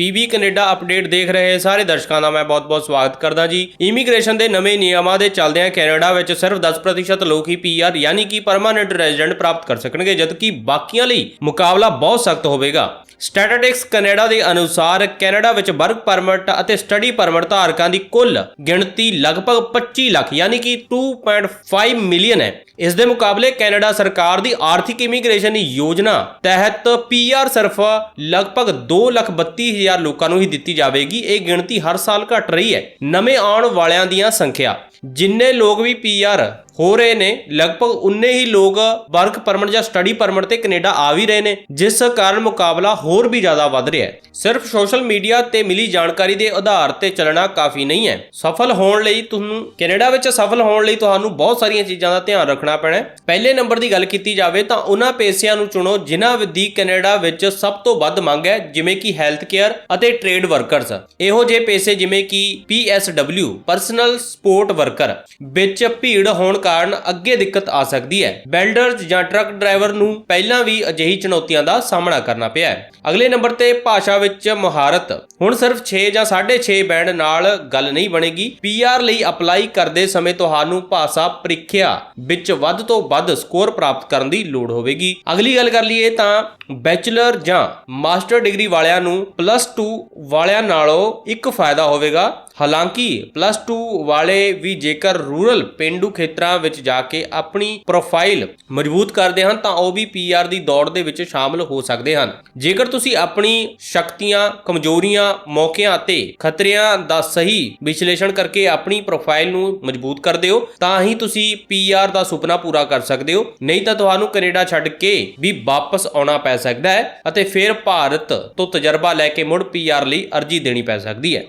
PB Canada update ਦੇਖ ਰਹੇ ਸਾਰੇ ਦਰਸ਼ਕਾਂ ਦਾ ਮੈਂ ਬਹੁਤ-ਬਹੁਤ ਸਵਾਗਤ ਕਰਦਾ ਜੀ। ਇਮੀਗ੍ਰੇਸ਼ਨ ਦੇ ਨਵੇਂ ਨਿਯਮਾਂ ਦੇ ਚੱਲਦਿਆਂ ਕੈਨੇਡਾ ਵਿੱਚ ਸਿਰਫ 10% ਲੋਕ ਹੀ ਪੀਆਰ ਯਾਨੀ ਕਿ ਪਰਮਾਨੈਂਟ ਰੈਜ਼ੀਡੈਂਟ ਪ੍ਰਾਪਤ ਕਰ ਸਕਣਗੇ, ਜਦਕਿ ਬਾਕੀਆਂ ਲਈ ਮੁਕਾਬਲਾ ਬਹੁਤ ਸਖਤ ਹੋਵੇਗਾ। ਸਟੈਟਿਸਟਿਕਸ ਕੈਨੇਡਾ ਦੇ ਅਨੁਸਾਰ ਕੈਨੇਡਾ ਵਿੱਚ ਵਰਕ ਪਰਮਿਟ ਅਤੇ ਸਟੱਡੀ ਪਰਮਿਟ ਧਾਰਕਾਂ ਦੀ ਕੁੱਲ ਗਿਣਤੀ ਲਗਭਗ 25 ਲੱਖ ਯਾਨੀ ਕਿ 2.5 ਮਿਲੀਅਨ ਹੈ। ਇਸ ਦੇ ਮੁਕਾਬਲੇ ਕੈਨੇਡਾ ਸਰਕਾਰ ਦੀ ਆਰਥਿਕ ਇਮੀਗ੍ਰੇਸ਼ਨ ਯੋਜਨਾ ਤਹਿਤ ਪੀਆਰ ਸਿਰਫ ਲਗਭਗ 2,32,000 ਲੋਕਾਂ ਨੂੰ ਹੀ ਦਿੱਤੀ ਜਾਵੇਗੀ। ਇਹ ਗਿਣਤੀ ਹਰ ਸਾਲ ਘਟ ਰਹੀ ਹੈ। ਨਵੇਂ ਆਉਣ ਵਾਲਿਆਂ ਦੀਆਂ ਸੰਖਿਆ। ਜਿੰਨੇ ਲੋਕ ਵੀ ਪੀਆਰ ਹੋ ਰਹੇ ਨੇ। ਲਗਭਗ ਉਨੇ ਹੀ ਲੋਕ ਵਰਕ ਪਰਮਿਟ ਜਾਂ ਸਟੱਡੀ ਪਰਮਿਟ ਤੇ ਕੈਨੇਡਾ ਆ ਵੀ ਰਹੇ ਨੇ, ਜਿਸ ਕਾਰਨ ਮੁਕਾਬਲਾ ਹੋਰ ਵੀ ਜ਼ਿਆਦਾ ਵੱਧ ਰਿਹਾ ਹੈ। ਸਿਰਫ ਸੋਸ਼ਲ ਮੀਡੀਆ ਤੇ ਮਿਲੀ ਜਾਣਕਾਰੀ ਦੇ ਆਧਾਰ ਤੇ ਚੱਲਣਾ ਕਾਫੀ ਨਹੀਂ ਹੈ। ਸਫਲ ਹੋਣ ਲਈ ਤੁਹਾਨੂੰ, ਕੈਨੇਡਾ ਵਿੱਚ ਸਫਲ ਹੋਣ ਲਈ ਤੁਹਾਨੂੰ ਬਹੁਤ ਸਾਰੀਆਂ ਚੀਜ਼ਾਂ ਦਾ ਧਿਆਨ ਰੱਖਣਾ ਪੈਣਾ ਪਹਿਲੇ ਨੰਬਰ ਦੀ ਗੱਲ ਕੀਤੀ ਜਾਵੇ ਤਾਂ ਉਹਨਾਂ ਪੇਸ਼ਿਆਂ ਨੂੰ ਚੁਣੋ ਜਿਨ੍ਹਾਂ ਦੀ ਕੈਨੇਡਾ ਵਿੱਚ ਸਭ ਤੋਂ ਵੱਧ ਮੰਗ ਹੈ, ਜਿਵੇਂ ਕਿ ਹੈਲਥ ਕੇਅਰ ਅਤੇ ਟ੍ਰੇਡ ਵਰਕਰਸ। ਇਹੋ ਜਿਹੇ ਪੇਸ਼ੇ ਜਿਵੇਂ ਕਿ PSW ਪਰਸਨਲ ਸਪੋਰਟ ਵਰਕਰ, ਵਿੱਚ ਭੀੜ ਹੋਣ ਕਾਰਨ ਅੱਗੇ ਦਿੱਕਤ ਆ ਸਕਦੀ ਹੈ। ਬਿਲਡਰਜ਼ ਜਾਂ ਟਰੱਕ ਡਰਾਈਵਰ ਨੂੰ ਪਹਿਲਾਂ ਵੀ ਅਜਿਹੀ ਚੁਣੌਤੀਆਂ ਦਾ ਸਾਹਮਣਾ ਕਰਨਾ ਪਿਆ ਹੈ। ਅਗਲੇ ਨੰਬਰ ਤੇ ਭਾਸ਼ਾ ਵਿੱਚ ਮਹਾਰਤ। ਹੁਣ ਸਿਰਫ 6 ਜਾਂ 6.5 ਬੈਂਡ ਨਾਲ ਗੱਲ ਨਹੀਂ ਬਣੇਗੀ। ਪੀਆਰ ਲਈ ਅਪਲਾਈ ਕਰਦੇ ਸਮੇਂ ਤੁਹਾਨੂੰ ਭਾਸ਼ਾ ਪ੍ਰੀਖਿਆ ਵਿੱਚ ਵੱਧ ਤੋਂ ਵੱਧ ਸਕੋਰ ਪ੍ਰਾਪਤ ਕਰਨ ਦੀ ਲੋੜ ਹੋਵੇਗੀ। ਅਗਲੀ ਗੱਲ ਕਰ ਲਈਏ ਤਾਂ ਬੈਚਲਰ ਜਾਂ ਮਾਸਟਰ ਡਿਗਰੀ ਵਾਲਿਆਂ ਨੂੰ ਪਲੱਸ 2 ਵਾਲਿਆਂ ਨਾਲੋਂ ਇੱਕ ਫਾਇਦਾ ਹੋਵੇਗਾ। ਹਾਲਾਂਕਿ ਪਲੱਸ 2 ਵਾਲੇ ਵੀ ਜੇਕਰ ਰੂਰਲ ਪਿੰਡੂ ਖੇਤਰਾਂ ਵਿੱਚ ਜਾ ਕੇ ਆਪਣੀ ਪ੍ਰੋਫਾਈਲ ਮਜ਼ਬੂਤ ਕਰਦੇ ਹਨ, ਤਾਂ ਉਹ ਵੀ ਪੀਆਰ ਦੀ ਦੌੜ ਦੇ ਵਿੱਚ ਸ਼ਾਮਲ ਹੋ ਸਕਦੇ ਹਨ। ਜੇਕਰ ਤੁਸੀਂ ਆਪਣੀ ਸ਼ਕਤੀਆਂ, ਕਮਜ਼ੋਰੀਆਂ, ਮੌਕਿਆਂ ਅਤੇ ਖਤਰਿਆਂ ਦਾ ਸਹੀ ਵਿਸ਼ਲੇਸ਼ਣ ਕਰਕੇ ਆਪਣੀ ਪ੍ਰੋਫਾਈਲ ਨੂੰ ਮਜ਼ਬੂਤ ਕਰਦੇ ਹੋ, ਤਾਂ ਹੀ ਤੁਸੀਂ ਪੀਆਰ ਦਾ ਸੁਪਨਾ ਪੂਰਾ ਕਰ ਸਕਦੇ ਹੋ। ਨਹੀਂ ਤਾਂ ਤੁਹਾਨੂੰ ਕੈਨੇਡਾ ਛੱਡ ਕੇ ਵੀ ਵਾਪਸ ਆਉਣਾ ਪੈ ਸਕਦਾ ਹੈ ਅਤੇ ਫਿਰ ਭਾਰਤ ਤੋਂ ਤਜਰਬਾ ਲੈ ਕੇ ਮੁੜ ਪੀਆਰ ਲਈ ਅਰਜ਼ੀ ਦੇਣੀ ਪੈ ਸਕਦੀ ਹੈ।